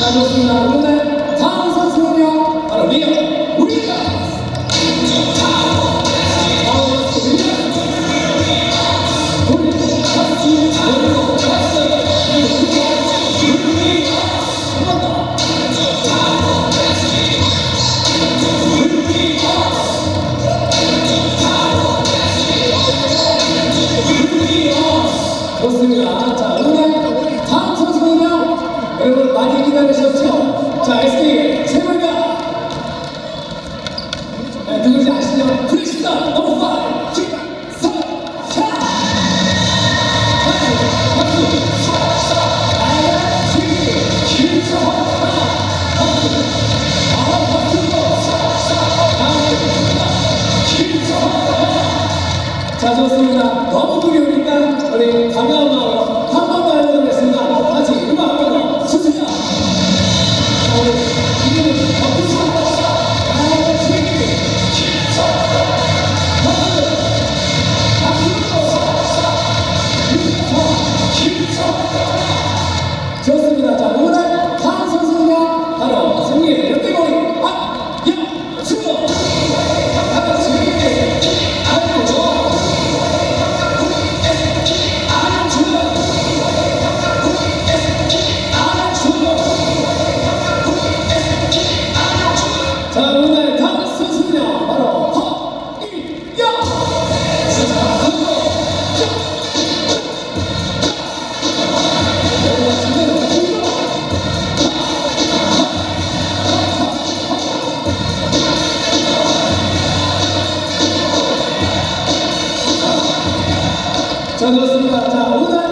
자, 좋습니다. 그런데 다음 선수는요, 바로 리오. honesty 자, 그렇습니다. 자, 오늘